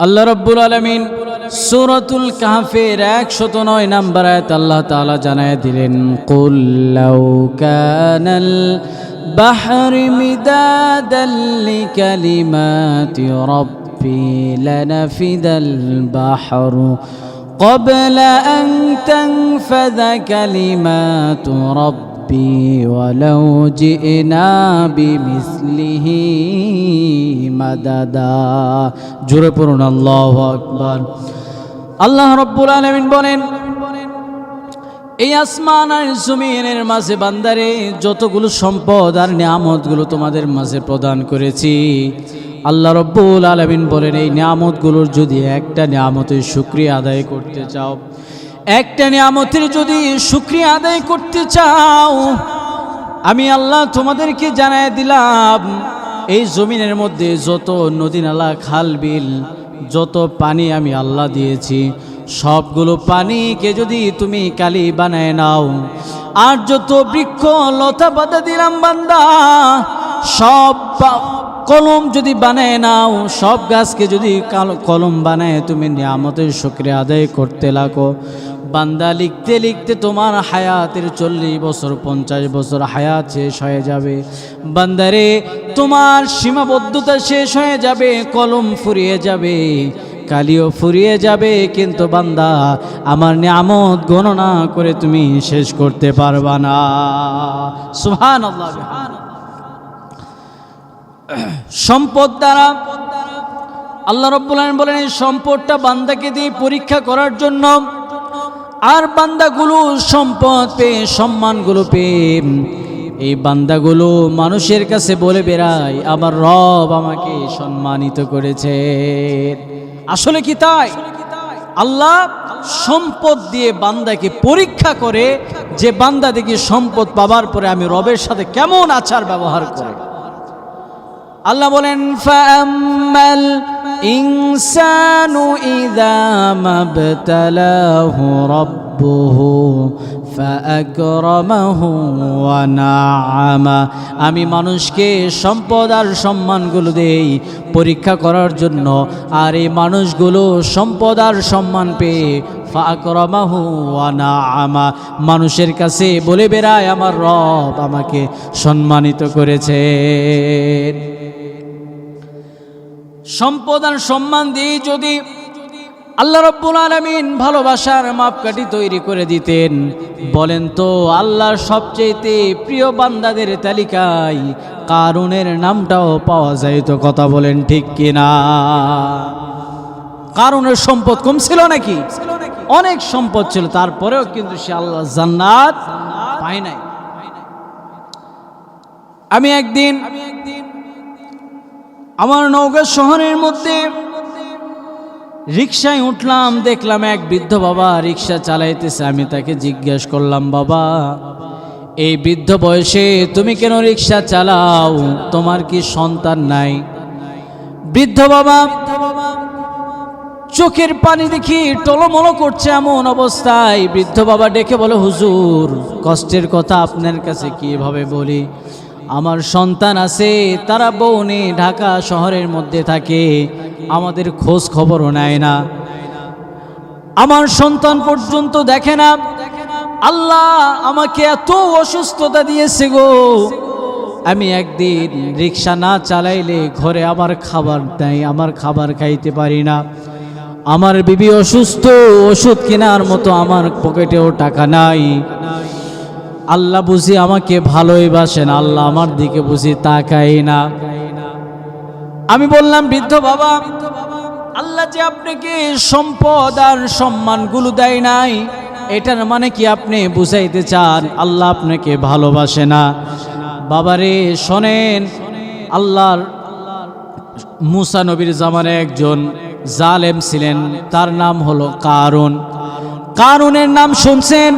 আল্লাহ রব্বুল আলমিন সুরতুল কাহফের একশত নয় নাম্বার আয়াত আল্লাহ তাআলা জানায় দিলেন কুল লাউ কানাল বাহর মিদাদাল লিকালিমাতি রব্বি লানাফিদাল বাহরু قبل أن تنفذ كلمات ربي ولو جئنا بمثله مددا জোরে পড়ুন আল্লাহু আকবার আল্লাহ রব্বুল আলামিন বলেন এই আসমান আর জমিনের মাঝে বান্দারে যতগুলো সম্পদ আর নিয়ামতগুলো তোমাদের মাঝে প্রদান করেছি আল্লাহ রব্বুল আলমিন বলেন এই নিয়ামতগুলোর যদি একটা নিয়ামতের শুক্রিয়া আদায় করতে চাও একটা নিয়ামতের যদি শুক্রিয়া আদায় করতে চাও, আমি আল্লাহ তোমাদেরকে জানাই দিলাম, এই জমিনের মধ্যে যত নদী নালা, খাল, বিল, যত পানি আমি আল্লাহ দিয়েছি, সবগুলো পানিকে যদি তুমি কালি বানায় নাও, আর যত বৃক্ষ, লতা পাতা দিলাম বান্দা সব কলম যদি বানায় নাও, সব গাছকে যদি কাল- কলম বানায়, তুমি নিয়ামতের শুক্রিয়া আদায় করতে লাগো। বান্দা লিখতে লিখতে তোমার হায়াতের চল্লিশ বছর, পঞ্চাশ বছর হায়াত শেষ হয়ে যাবে। বান্দারে, তোমার সীমাবদ্ধতা শেষ হয়ে যাবে, কলম ফুরিয়ে যাবে, কালিও ফুরিয়ে যাবে, কিন্তু বান্দা, আমার নিয়ামত গণনা করে তুমি শেষ করতে পারবা না। সুহান সম্পদ দ্বারা আল্লাহ রব্বুল আলামিন বলেন, এই সম্পদটা বান্দাকে দিয়ে পরীক্ষা করার জন্য আর বান্দাগুলো সম্পদ পেয়ে, সম্মানগুলো পেয়ে, এই বান্দাগুলো মানুষের কাছে বলে বেড়ায়, আমার রব আমাকে সম্মানিত করেছে। আসলে কি তাই? আল্লাহ সম্পদ দিয়ে বান্দাকে পরীক্ষা করে যে বান্দা দেখি সম্পদ পাবার পরে আমি রবের সাথে কেমন আচার ব্যবহার করে। আল্লাহ বলেন ফাম্মাল ইনসানু ইযা মাবতালাহু রাব্বুহু, ফাআকরামাহু ওয়া নাআমা। আমি মানুষকে সম্পদ আর সম্মানগুলো দেই পরীক্ষা করার জন্য, আর এই মানুষগুলো সম্পদ আর সম্মান পেয়ে ফাকরমাহু ওয়া নাআমা। মানুষের কাছে বলে বেড়ায়, আমার রব আমাকে সম্মানিত করেছে সম্পদ আর সম্মান দিয়ে যদি আল্লাহ রব্বুল আলমিন ভালোবাসার মাপকাঠি তৈরি করে দিতেন, বলেন তো আল্লাহর সবচেয়েতে প্রিয় বান্দাদের তালিকায় কারুনের নামটাও পাওয়া যায় তো কথা বলেন ঠিক কিনা? কারণের সম্পদ কম ছিল নাকি? অনেক সম্পদ ছিল, তারপরেও কিন্তু সে আল্লাহ জান্নাত পায় নাই। আমি একদিন আমার নৌকা শহরের মধ্যে রিক্সায় উঠলাম, দেখলাম এক বৃদ্ধ বাবা রিক্সা চালাইতেছে। আমি তাকে জিজ্ঞেস করলাম, বাবা, এই বৃদ্ধ বয়সে তুমি কেন রিক্সা চালাও? তোমার কি সন্তান নাই? বৃদ্ধ বাবা চোখের পানি দেখি টলমলো করছে এমন অবস্থায়। বৃদ্ধ বাবা ডেকে বলে, হুজুর, কষ্টের কথা আপনার কাছে কীভাবে বলি? আমার সন্তান আছে, তারা বউনে ঢাকা শহরের মধ্যে থাকে, আমাদের খোঁজ খবরও নেয় না। আমার সন্তান পর্যন্ত দেখে না। আল্লাহ আমাকে এত অসুস্থতা দিয়েছে গো। আমি একদিন রিক্সা না চালাইলে ঘরে আমার খাবার দেয় আমার খাবার খাইতে পারি না। আমার বিবি অসুস্থ, ওষুধ কেনার মতো আমার পকেটেও টাকা নাই। আল্লাহ বুঝি আমাকে ভালোই বাসেন, আল্লাহ আমার দিকে বুঝি তাকাই না। আমি বললাম, বৃদ্ধ বাবা, আল্লাহ যে আপনাকে সম্পদ আর সম্মানগুলো দেয় নাই, এটার মানে কি আপনি বুঝাইতে চান? আল্লাহ আপনাকে ভালোবাসে না। বাবারে, শোনেন, আল্লাহর মুসা নবীর জামানে একজন জালেম ছিলেন, তার নাম হলো কারণ কারুনের নাম শুনছেন?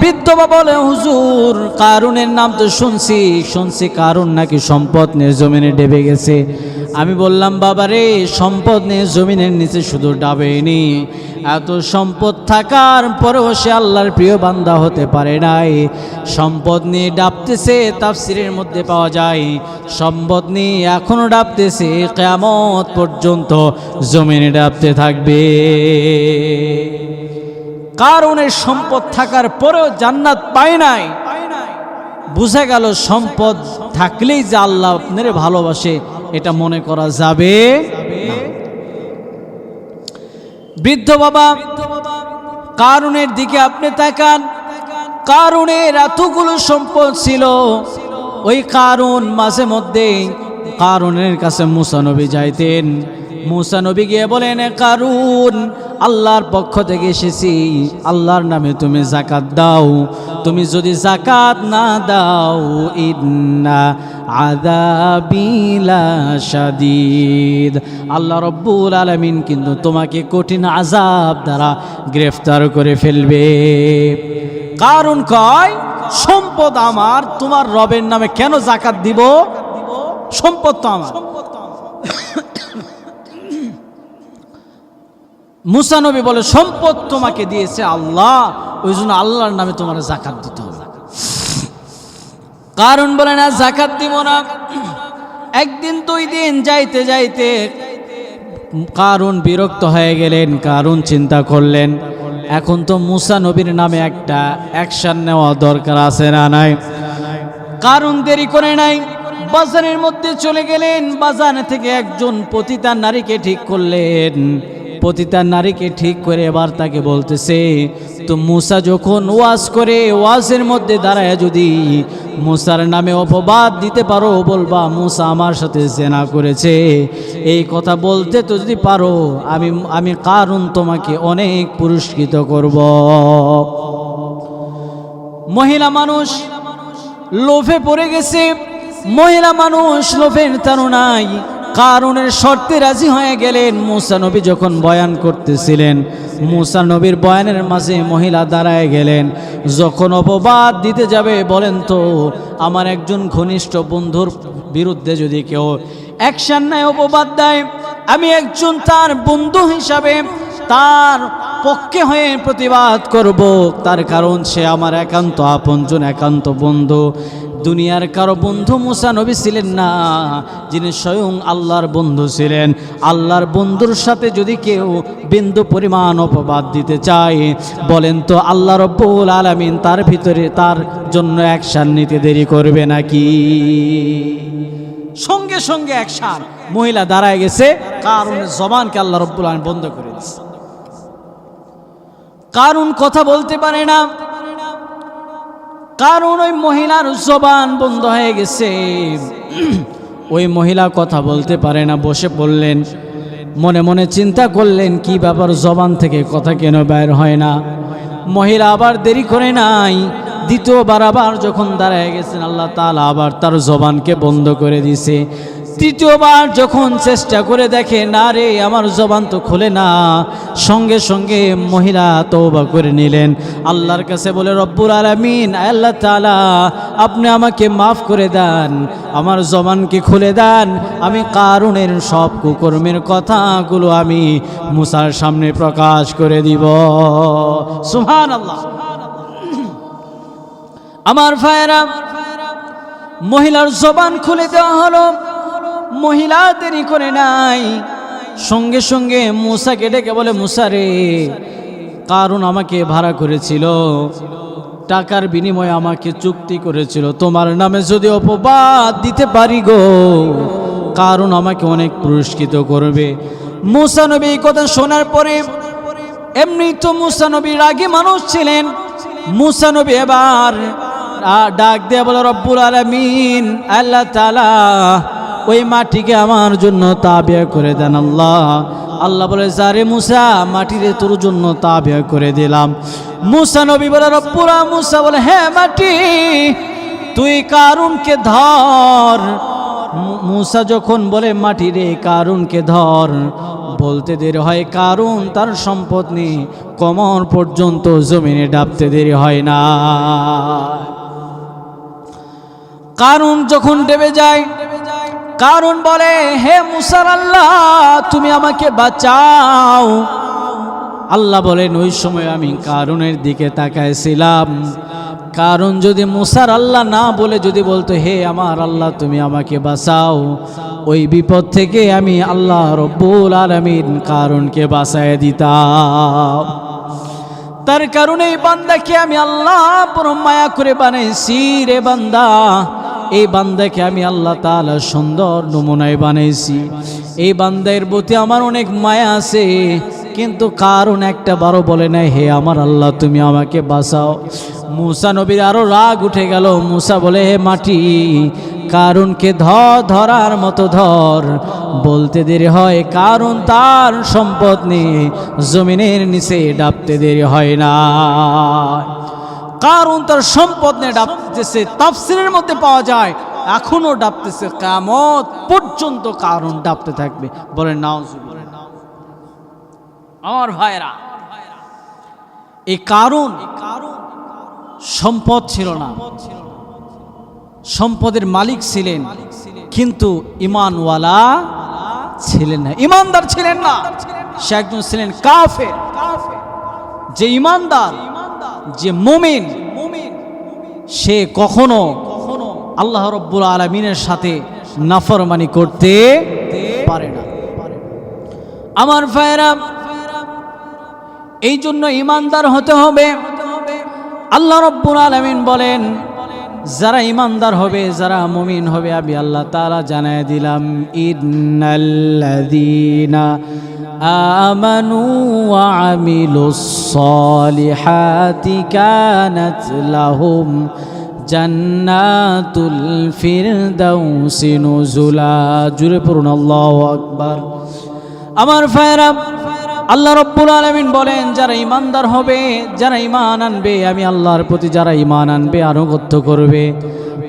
বৃদ্ধ বলে, হুজুর, কারুনের নাম তো শুনছি। শুনছি কারুন নাকি সম্পদ নিয়ে জমিনে ডেবে গেছে। আমি বললাম, বাবা রে, সম্পদ নিয়ে জমিনের নিচে শুধু ডাবেনি এত সম্পদ থাকার পরেও সে আল্লাহর প্রিয় বান্দা হতে পারে নাই। সম্পদ নিয়ে ডাবতেছে, তাফসিরের মধ্যে পাওয়া যায়। সম্পদ নিয়ে এখনও ডাবতেছে, কেয়ামত পর্যন্ত জমিনে ডাবতে থাকবে। কারণের সম্পদ থাকার পরেও জান্নাত পায় নাই। বুঝা গেল সম্পদ থাকলেই যে আল্লাহ আপনারে ভালোবাসে, এটা মনে করা যাবে বৃদ্ধ বাবা, কারণের দিকে আপনি তাকান। কারণের এতগুলো সম্পদ ছিল। ওই কারণ মাঝে মধ্যে কারণের কাছে মুসানবী যাইতেন। মুসানবী গিয়ে বলেন কারুন আল্লাহর পক্ষ থেকে এসেছি। আল্লাহর নামে তুমি জাকাত দাও। তুমি যদি জাকাত না দাও, ইন্না আদাবিলা শাদিদ। আল্লাহ রব্বুল আলমিন কিন্তু তোমাকে কঠিন আজাব দ্বারা গ্রেফতার করে ফেলবে। কারণ কয়? সম্পদ আমার, তোমার রবের নামে কেন জাকাত দিব? সম্পদ তো আমার। মুসানবী বলে, সম্পদ তোমাকে দিয়েছে আল্লাহ, ওই জন্য আল্লাহর নামে তোমার জাকাত দিতে হবে। কারণ বলে, না জাকাত দিব না। একদিন দুই দিন যাইতে যাইতে কারণ বিরক্ত হয়ে গেলেন কারণ চিন্তা করলেন, এখন তো মুসা নবীর নামে একটা অ্যাকশন নেওয়া দরকার আছে না নাই? কারণ দেরি করে নাই, বাজারের মধ্যে চলে গেলেন, বাজার থেকে একজন পতিতা নারীকে ঠিক করলেন। পতিতা নারীকে ঠিক করে এবার তাকে বলতেছে, তো মুসা যখন ওয়াজ করে, ওয়াজের মধ্যে দাঁড়ায় যদি মুসার নামে অপবাদ দিতে পারো, বলবা, মুসা আমার সাথে জেনা করেছে। এই কথা বলতে তো যদি পারো, আমি আমি কারণ তোমাকে অনেক পুরস্কৃত করব। মহিলা মানুষ লোভে পড়ে গেছে। মহিলা মানুষ লোভের তারুণাই কারণের শর্তে রাজি হয়ে গেলেন। মুসা নবী যখন বয়ান করতেছিলেন, মুসা নবীর বয়ানের মাঝে মহিলা দাঁড়ায় গেলেন। যখন অপবাদ দিতে যাবে, বলেন তো, আমার একজন ঘনিষ্ঠ বন্ধুর বিরুদ্ধে যদি কেউ অ্যাকশন নেয়, অপবাদ দেয়, আমি একজন তার বন্ধু হিসাবে তার পক্ষে হয়ে প্রতিবাদ করব। তার কারণ, সে আমার একান্ত আপনজন, একান্ত বন্ধু। দুনিয়ার কারও বন্ধু মুসা নবী ছিলেন না, যিনি স্বয়ং আল্লাহর বন্ধু ছিলেন। আল্লাহর বন্ধুর সাথে যদি কেউ বিন্দু পরিমাণ অপবাদ দিতে চায়, বলেন তো আল্লাহ রব্বুল আলামিন তার ভিতরে তার জন্য অ্যাকশান নিতে দেরি করবে নাকি? সঙ্গে সঙ্গে অ্যাকশান মহিলা দাঁড়ায় গেছে কারণ জবানকে আল্লাহ রব্বুল আলমিন বন্ধ করে দিচ্ছে কারণ কথা বলতে পারে না কারণ ওই মহিলার জবান বন্ধ হয়ে গেছে। ওই মহিলা কথা বলতে পারে না, বসে পড়লেন। মনে মনে চিন্তা করলেন, কি ব্যাপার জবান থেকে কথা কেন বের হয় না? মহিলা আবার দেরি করে নাই। দ্বিতীয়বার আবার যখন দাঁড়ায় গেছেন, আল্লাহ তালা আবার তার জবানকে বন্ধ করে দিছে তৃতীয়বার যখন চেষ্টা করে দেখে, না রে, আমার জবান তো খুলে না। সঙ্গে সঙ্গে মহিলা তৌবা করে নিলেন। আল্লাহর কাছে বলে রব্বুর আলামিন আল্লাহ তালা আপনি আমাকে মাফ করে দেন। আমার জবানকে খুলে দেন? আমি কারুনের সব কুকর্মের কথাগুলো আমি মুসার সামনে প্রকাশ করে দিব। সুহান আল্লাহ আমার ভাইয়েরা, মহিলার জবান খুলে দেওয়া হলো। মহিলা দেরি করে নাই। সঙ্গে সঙ্গে মুসাকে ডেকে বলে, মুসা রে কারণ আমাকে ভাড়া করেছিল। টাকার বিনিময়ে আমাকে চুক্তি করেছিল। তোমার নামে যদি অপবাদ দিতে পারি গো কারণ আমাকে অনেক পুরস্কৃত করবে। মুসা নবী এই কথা শোনার পরে, এমনি তো মুসা নবী রাগী মানুষ ছিলেন। মুসা নবী এবার ডাক দেয়া বলে, রব্বুল আলমিন, আল্লাহ তালা ওই মাটিকে আমার জন্য তাবিয়া করে দেন আল্লাহ। আল্লাহ বলে, যারে মুসা, মাটিরে তোর জন্য তাবিয়া করে দিলাম। মুসা নবী বলে রব্বুরা মুসা বলে হ্যাঁ মাটি, তুই কারুনকে ধর। মুসা যখন বলে মাটি রে কারুনকে ধর, বলতে দেরি হয় কারণ তার সম্পদ নেই কমর পর্যন্ত জমিনে ডাবতে দেরি হয় না। কারণ যখন ডেবে যায় কারণ বলে, হে মুসার আল্লাহ, তুমি আমাকে বাঁচাও। আল্লাহ বলেন, ওই সময় আমি কারণের দিকে তাকাইছিলাম। কারণ যদি মুসার আল্লাহ না বলে, যদি বলতো, হে আমার আল্লাহ, তুমি আমাকে বাঁচাও। ওই বিপদ থেকে আমি আল্লাহ রব্বুল আলমিন কারণকে বাঁচায় দিতাম। তার কারণে এই বান্দাকে আমি আল্লাহ পরম মায়া করে বানাইছি রে বান্দা। এই বান্দাকে আমি আল্লাহ তাআলা সুন্দর নমুনায় বানাইছি। এই বান্দার প্রতি আমার অনেক মায়া আছে, কিন্তু কারণ একটা বারো বলে নাই, হে আমার আল্লাহ, তুমি আমাকে বাঁচাও। মুসা নবীর আরও রাগ উঠে গেল। মুসা বলে, হে মাটি কারণকে ধর ধরার মতো ধর। বলতে দেরি হয় কারণ তার সম্পদ নিয়ে জমিনের নিচে ডাবতে দেরি হয় না। কারণ তার সম্পদ নিয়ে ডাবতেছে, তাফসিরের মধ্যে পাওয়া যায়, এখনও ডাবতেছে কামত পর্যন্ত কারণ ডাবতে থাকবে। বলেন নাও আমার ভাইরা এই কারণ সম্পদ ছিল না। সম্পদের মালিক ছিলেন, কিন্তু ইমানওয়ালা ছিলেন না। ইমানদার ছিলেন না। সে একজন ছিলেন কাফে যে ইমানদার যে মুমিন, সে কখনো আল্লাহ রব্বুল আলমিনের সাথে নাফরমানি করতে পারে না। আমার ভাইরা এই জন্য ইমানদার হতে হবে। আল্লাহ রব্বুল আলমিন বলেন, যারা ইমানদার হবে, যারা মুমিন হবে, আমি আল্লাহ তাআলা জানায় দিলাম, ইন্নাল্লাযীনা আমিলুস সালিহাতি কানাত লাহুম জান্নাতুল ফিরদাউসি নুজুলা জুরে পড়ুন, আল্লাহু আকবার। আমার ফায়রা আল্লাহ রব্বুল আলমিন বলেন, যারা ইমানদার হবে, যারা ইমান আনবে, আমি আল্লাহর প্রতি যারা ইমান আনবে, আনুগত্য করবে,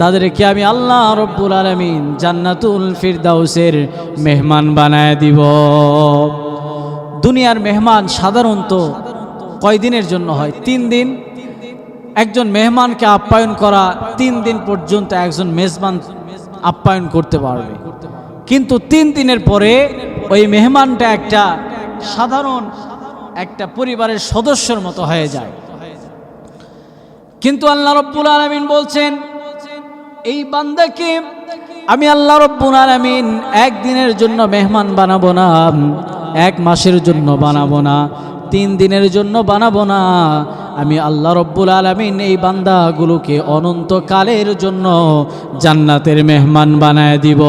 তাদেরকে আমি আল্লাহ রব্বুল আলমিন জান্নাতুল ফিরদাউসের মেহমান বানায় দিব। দুনিয়ার মেহমান সাধারণত কয়দিনের জন্য হয়? তিন দিন। একজন মেহমানকে আপ্যায়ন করা তিন দিন পর্যন্ত একজন মেজবান আপ্যায়ন করতে পারবে। কিন্তু তিন দিনের পরে ওই মেহমানটা একটা সাধারণ একটা পরিবারের সদস্যর মতো হয়ে যায়। কিন্তু আল্লাহ রব্বুল আলমিন বলছেন, এই বান্দাকে আমি আল্লাহ রব্বুল আলমিন একদিনের জন্য মেহমান বানাবো না, এক মাসের জন্য বানাবো না, তিন দিনের জন্য বানাবো না। আমি আল্লাহ রব্বুল আলমিন এই বান্দাগুলোকে অনন্তকালের জন্য জান্নাতের মেহমান বানায় দিব।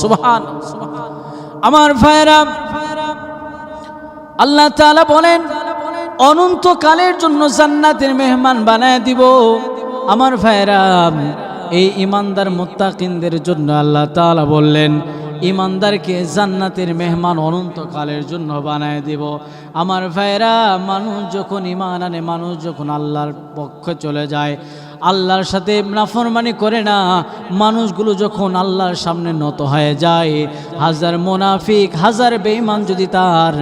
সুবহান আমার ভাইরা আল্লাহ তাআলা বলেন, অনন্তকালের জন্য জান্নাতের মেহমান বানায় দিব। আমার ভাইরা এই ইমানদার মোত্তাকিনদের জন্য আল্লাহ তালা বললেন, ইমানদারকে জান্নাতের মেহমান অনন্তকালের জন্য বানায় দিব। আমার ভাইরা মানুষ যখন ইমান আনে, মানুষ যখন আল্লাহর পক্ষে চলে যায় আল্লাহর সাথে নাফরমানি করে না। মানুষগুলো যখন আল্লাহর সামনে নত হয়ে যায়, হাজার মোনাফিক, হাজার বেঈমান যদি তার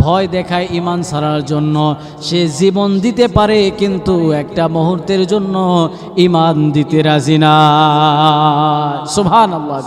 ভয় দেখায় ইমান সারার জন্য, সে জীবন দিতে পারে, কিন্তু একটা মুহূর্তের জন্য ইমান দিতে রাজি না। সুবহান আল্লাহ